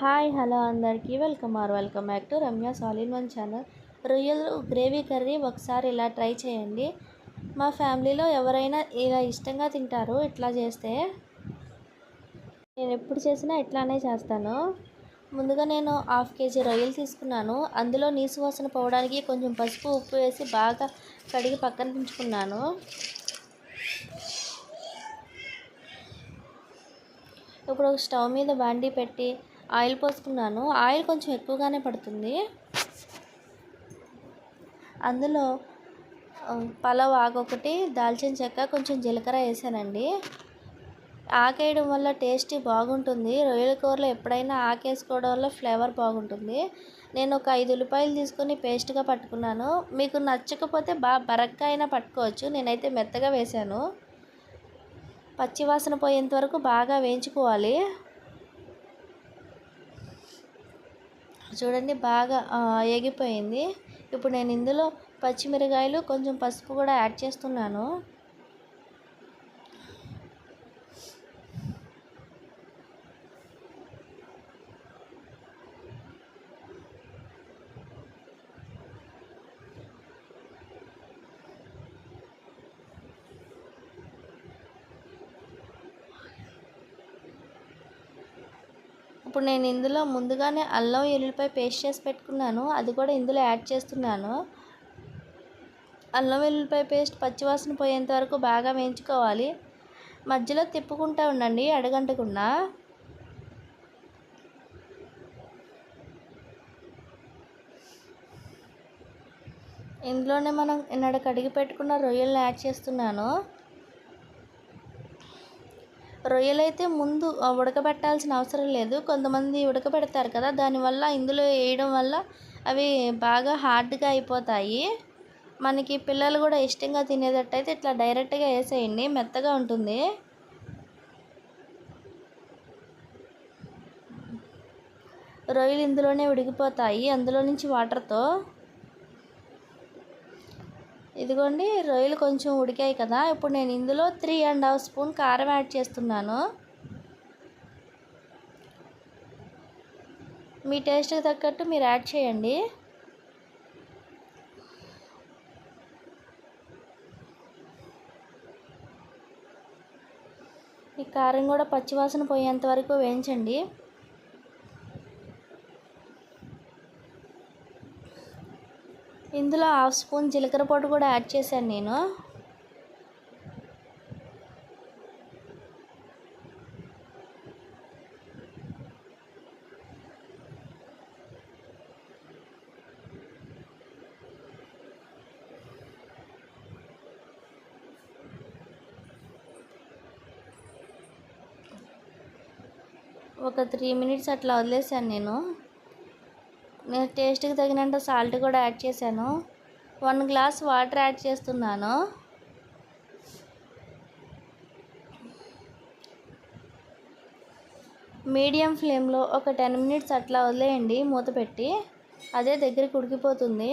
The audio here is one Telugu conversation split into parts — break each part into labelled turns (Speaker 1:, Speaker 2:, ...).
Speaker 1: హాయ్ హలో అందరికీ. Welcome or welcome back to Ramya సాలిన్ one channel. రొయ్యలు గ్రేవీ కర్రీ ఒకసారి ఇలా ట్రై చేయండి. మా ఫ్యామిలీలో ఎవరైనా ఇలా ఇష్టంగా తింటారు ఇట్లా చేస్తే నేను ఎప్పుడు చేసినా ఇట్లానే చేస్తాను. ముందుగా నేను హాఫ్ కేజీ రొయ్యలు తీసుకున్నాను. అందులో నీసు వాసన పోవడానికి కొంచెం పసుపు ఉప్పు వేసి బాగా కడిగి పక్కన ఉంచుకున్నాను ఇప్పుడు ఒక స్టవ్ మీద బాండీ పెట్టి ఆయిల్ పోసుకున్నాను. ఆయిల్ కొంచెం ఎక్కువగానే పడుతుంది. అందులో పలావ్ ఆకు ఒకటి దాల్చిన చెక్క కొంచెం జీలకర్ర వేసానండి. ఆకేయడం వల్ల టేస్ట్ బాగుంటుంది. రొయ్యల కూరలో ఎప్పుడైనా ఆకేసుకోవడం వల్ల ఫ్లేవర్ బాగుంటుంది. నేను ఒక ఐదు ఉల్లిపాయలు తీసుకొని పేస్ట్గా పట్టుకున్నాను. మీకు నచ్చకపోతే బాగా బరక్గా అయినా పట్టుకోవచ్చు. నేనైతే మెత్తగా వేశాను పచ్చివాసన పోయేంత వరకు బాగా వేయించుకోవాలి. చూడండి బాగా ఆ, ఏగిపోయింది. ఇప్పుడు నేను ఇందులో పచ్చిమిరకాయలు కొంచెం పసుపు కూడా యాడ్ చేస్తున్నాను. ఇప్పుడు నేను ఇందులో ముందుగానే అల్లం వెల్లుల్లిపాయ పేస్ట్ చేసి పెట్టుకున్నాను. అది కూడా ఇందులో యాడ్ చేస్తున్నాను. అల్లం వెల్లుల్లిపాయ పేస్ట్ పచ్చివాసన పోయేంత వరకు బాగా వేయించుకోవాలి. మధ్యలో తిప్పుకుంటూ ఉండండి అడగంటకుండా. ఇందులోనే మనం నిన్నడ కడిగి పెట్టుకున్న రొయ్యలను యాడ్ చేస్తున్నాను. రొయ్యలైతే ముందు ఉడకబెట్టాల్సిన అవసరం లేదు. కొంతమంది ఉడకబెడతారు కదా దానివల్ల ఇందులో వేయడం వల్ల అవి బాగా హార్డ్గా అయిపోతాయి. మనకి పిల్లలు కూడా ఇష్టంగా తినేటట్టయితే ఇట్లా డైరెక్ట్గా వేసేయండి మెత్తగా ఉంటుంది. రొయ్యలు ఇందులోనే ఉడికిపోతాయి అందులో నుంచి వాటర్తో ఇదిగోండి రొయ్యలు కొంచెం ఉడికాయి కదా. ఇప్పుడు నేను ఇందులో త్రీ అండ్ హాఫ్ స్పూన్ కారం యాడ్ చేస్తున్నాను. మీ టేస్ట్కి తగ్గట్టు మీరు యాడ్ చేయండి. ఈ కారం కూడా పచ్చివాసన పోయేంత వరకు వేయించండి. ఇందులో హాఫ్ స్పూన్ జీలకర్ర పొడి కూడా యాడ్ చేశాను నేను. ఒక త్రీ మినిట్స్ అట్లా వదిలేసాను నేను. నేను టేస్ట్కి తగినంత సాల్ట్ కూడా యాడ్ చేశాను. వన్ గ్లాస్ వాటర్ యాడ్ చేస్తున్నాను. మీడియం ఫ్లేమ్లో ఒక టెన్ మినిట్స్ అట్లా వదిలేయండి మూత పెట్టి. అదే దగ్గరికి ఉడికిపోతుంది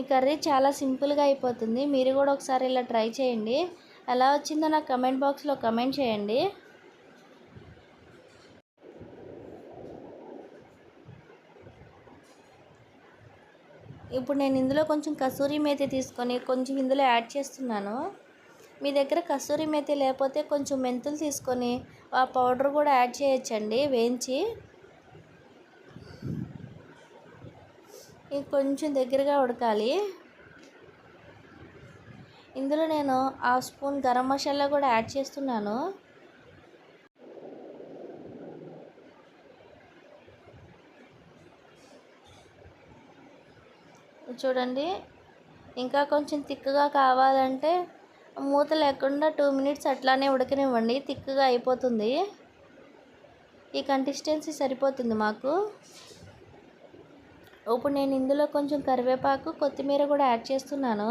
Speaker 1: ఈ కర్రీ చాలా సింపుల్గా అయిపోతుంది. మీరు కూడా ఒకసారి ఇలా ట్రై చేయండి. ఎలా వచ్చిందో నాకు కమెంట్ బాక్స్లో కమెంట్ చేయండి. ఇప్పుడు నేను ఇందులో కొంచెం కసూరి మేతి తీసుకొని కొంచెం ఇందులో యాడ్ చేస్తున్నాను. మీ దగ్గర కసూరి మేతి లేకపోతే కొంచెం మెంతులు తీసుకొని ఆ పౌడర్ కూడా యాడ్ చేయొచ్చండి వేయించి. ఇది కొంచెం దగ్గరగా ఉడకాలి. ఇందులో నేను హాఫ్ స్పూన్ గరం మసాలా కూడా యాడ్ చేస్తున్నాను. చూడండి. ఇంకా కొంచెం తిక్కుగా కావాలంటే మూత లేకుండా టూ మినిట్స్ అట్లానే ఉడకనివ్వండి. తిక్కుగా అయిపోతుంది. ఈ కన్సిస్టెన్సీ సరిపోతుంది మాకు. ఇప్పుడు నేను ఇందులో కొంచెం కరివేపాకు కొత్తిమీర కూడా యాడ్ చేస్తున్నాను.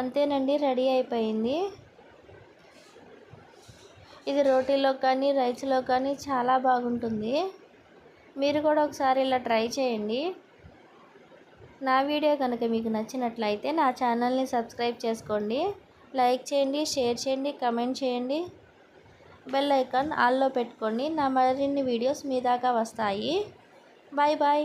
Speaker 1: అంతేనండి రెడీ అయిపోయింది. ఇది రోటీలో కానీ రైస్లో కానీ చాలా బాగుంటుంది. మీరు కూడా ఒకసారి ఇలా ట్రై చేయండి. నా వీడియో కనుక మీకు నచ్చినట్లయితే నా ఛానల్ని సబ్స్క్రైబ్ చేసుకోండి. లైక్ చేయండి షేర్ చేయండి కమెంట్ చేయండి. బెల్ ఐకాన్ ఆల్లో పెట్టుకోండి. నా మరిన్ని వీడియోస్ మీ దాకా వస్తాయి. Bye bye.